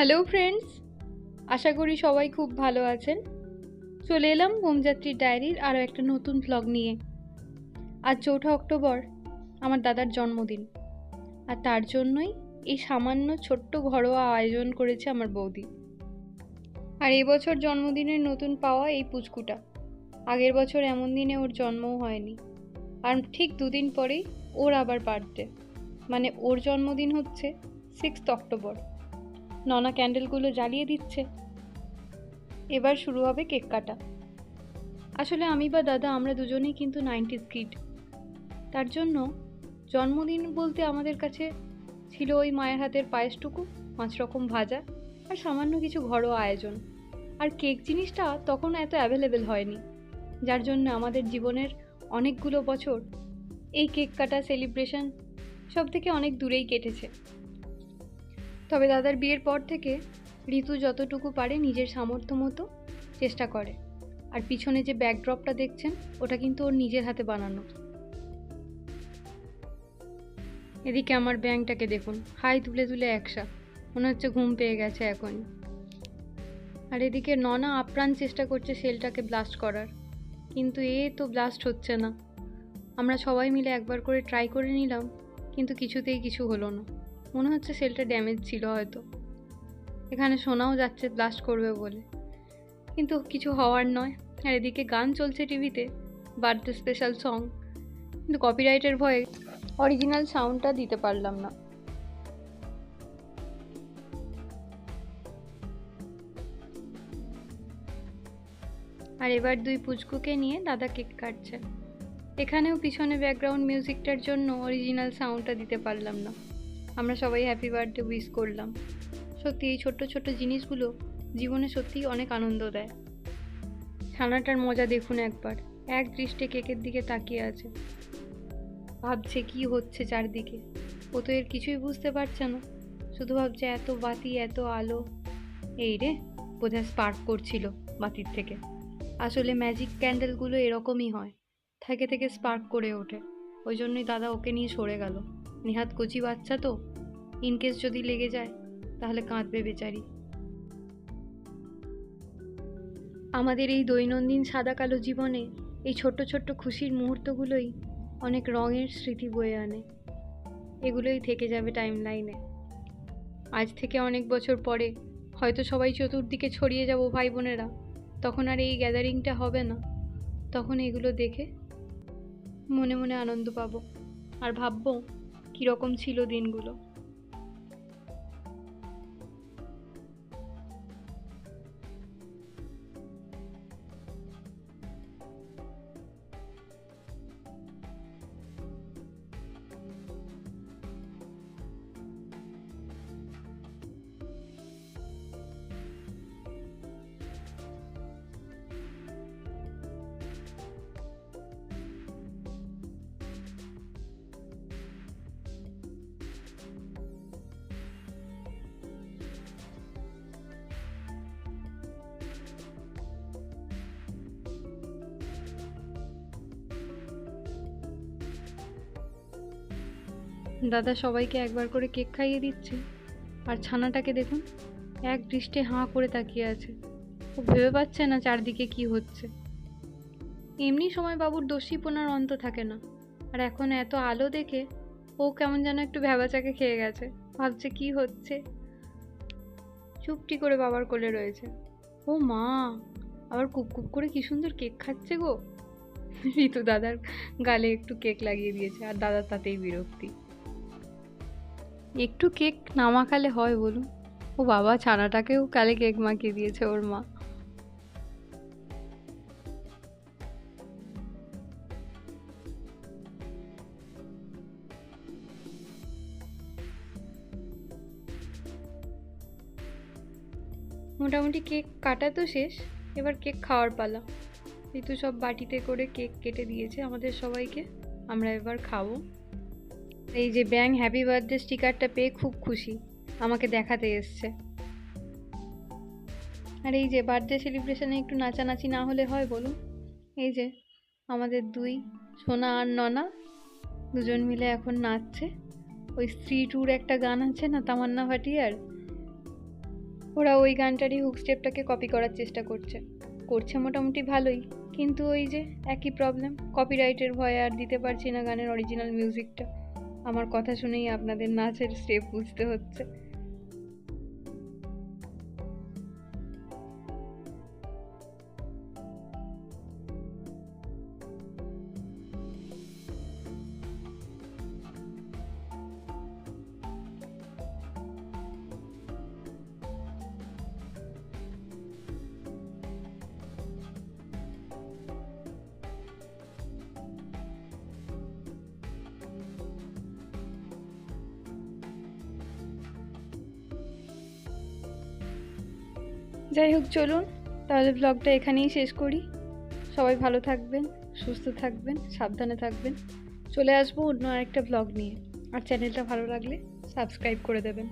Hello friends আশা করি সবাই খুব ভালো আছেন। চলে এলাম হোমযাত্রীর ডায়েরির আরও একটা নতুন ভ্লগ নিয়ে। আজ চৌঠা অক্টোবর, আমার দাদার জন্মদিন। আর তার জন্যই এই সামান্য ছোট্ট ঘরোয়া আয়োজন করেছে আমার বৌদি। আর এবছর জন্মদিনের নতুন পাওয়া এই পুচকুটা। আগের বছর এমন দিনে ওর জন্মও হয়নি। আর ঠিক দুদিন পরেই ওর আবার বার্থডে মানে ওর জন্মদিন হচ্ছে সিক্সথ অক্টোবর। ননা ক্যান্ডেলগুলো জ্বালিয়ে দিচ্ছে। এবার শুরু হবে কেক কাটা। আসলে আমি বা দাদা আমরা দুজনেই কিন্তু নাইনটিস কিড। তার জন্য জন্মদিন বলতে আমাদের কাছে ছিল ওই মায়ের হাতের পায়েসটুকু, পাঁচ রকম ভাজা আর সামান্য কিছু ঘরোয়া আয়োজন। আর কেক জিনিসটা তখন এত অ্যাভেলেবেল হয়নি, যার জন্য আমাদের জীবনের অনেকগুলো বছর এই কেক কাটা সেলিব্রেশন সব থেকে অনেক দূরেই কেটেছে। তবে দাদার বিয়ের পর থেকে ঋতু যতটুকু পারে নিজের সামর্থ্য মতো চেষ্টা করে। আর পিছনে যে ব্যাকড্রপটা দেখছেন, ওটা কিন্তু ওর নিজের হাতে বানানো। এদিকে আমার ব্যাংকটাকে দেখুন। হাই তুলে তুলে একসা। মনে হচ্ছে ঘুম পেয়ে গেছে এখন। আর এদিকে ননা আপ্রাণ চেষ্টা করছে সেলটাকে ব্লাস্ট করার। কিন্তু এ তো ব্লাস্ট হচ্ছে না। আমরা সবাই মিলে একবার করে ট্রাই করে নিলাম, কিন্তু কিছুতেই কিছু হলো না। মনে হচ্ছে সেলটা ড্যামেজ ছিল হয়তো। এখানে শোনাও যাচ্ছে ব্লাস্ট করবে বলে। কিন্তু কিছু হওয়ার নয়। আর এদিকে গান চলছে টিভিতে বার্থডে স্পেশাল সং কিন্তু কপিরাইটের ভয়ে অরিজিনাল সাউন্ডটা দিতে পারলাম না। আর এবার দুই পুচকুকে নিয়ে দাদা কেক কাটছে। এখানেও পিছনে ব্যাকগ্রাউন্ড মিউজিকটার জন্য অরিজিনাল সাউন্ডটা দিতে পারলাম না। আমরা সবাই হ্যাপি বার্থডে উইশ করলাম। সত্যি এই ছোট্ট ছোট্ট জিনিসগুলো জীবনে সত্যিই অনেক আনন্দ দেয়। ছানাটার মজা দেখুন একবার। এক দৃষ্টে কেকের দিকে তাকিয়ে আছে। ভাবছে কি হচ্ছে চারদিকে। ও তো এর কিছুই বুঝতে পারছে না। শুধু ভাবছে এত বাতি, এত আলো। এই রে, বোধহয় স্পার্ক করছিল বাতির থেকে। আসলে ম্যাজিক ক্যান্ডেলগুলো এরকমই হয়। থেকে থেকে স্পার্ক করে ওঠে। ওই জন্যই দাদা ওকে নিয়ে সরে গেল। নিহাত কচি বাচ্চা তো। ইনকেস যদি লেগে যায়, তাহলে কাঁদবে বেচারি। আমাদের এই দৈনন্দিন সাদা কালো জীবনে এই ছোট্ট ছোট্ট খুশির মুহূর্তগুলোই অনেক রঙের স্মৃতি বয়ে আনে। এগুলোই থেকে যাবে টাইম লাইনে আজ থেকে অনেক বছর পরে হয়তো সবাই চতুর্দিকে ছড়িয়ে যাব ভাই বোনেরা, তখন আর এই গ্যাদারিংটা হবে না। তখন এগুলো দেখে মনে মনে আনন্দ পাবো। আর ভাববো, কীরকম ছিল দিনগুলো। দাদা সবাইকে একবার করে কেক খাইয়ে দিচ্ছে। আর ছানাটাকে দেখুন, এক দৃষ্টে হাঁ করে তাকিয়ে আছে। ও ভেবে পাচ্ছে না চারদিকে কি হচ্ছে। এমনি সময় বাবুর দস্যিপনার অন্ত থাকে না। আর এখন এত আলো দেখে ও কেমন যেন একটু ভেবাচাকে খেয়ে গেছে। ভাবছে কি হচ্ছে। চুপটি করে বাবার কোলে রয়েছে। ও মা, আবার কুপ কুপ করে কি সুন্দর কেক খাচ্ছে গো। ঋতু দাদার গালে একটু কেক লাগিয়ে দিয়েছে, আর দাদা তাতেই বিরক্তি। একটু কেক না মাখালে হয় বলুন। ও বাবা, ছানাটাকেও কালে কেক মাখিয়ে দিয়েছে ওর মা। মোটামুটি কেক কাটা তো শেষ, এবার কেক খাওয়ার পালা। ঋতু সব বাটিতে করে কেক কেটে দিয়েছে আমাদের সবাইকে, আমরা এবার খাব। এই যে ব্যাং হ্যাপি বার্থডে স্টিকারটা পেয়ে খুব খুশি। আমাকে দেখাতে এসছে। আর এই যে বার্থডে সেলিব্রেশনে একটু নাচানাচি না হলে হয় বলুন? এই যে আমাদের দুই, সোনা আর ননা, দুজন মিলে এখন নাচছে। ওই স্ত্রী টুর একটা গান আছে না, তামান্না ভাটিয়ার? ওরা ওই গানটারই হুক স্টেপটাকে কপি করার চেষ্টা করছে। করছে মোটামুটি ভালোই। কিন্তু ওই যে একই প্রবলেম কপিরাইটের ভয়ে আর দিতে পারছি না গানের অরিজিনাল মিউজিকটা আমার কথা শুনেই আপনাদের নাচের স্টেপ বুঝতে হচ্ছে। যাই হোক, চলুন। তাহলে ব্লগটা এখানেই শেষ করি। সবাই ভালো থাকবেন, সুস্থ থাকবেন, সাবধানে থাকবেন। চলে আসব অন্য আরেকটা ব্লগ নিয়ে। আর চ্যানেলটা ভালো লাগলে সাবস্ক্রাইব করে দেবেন।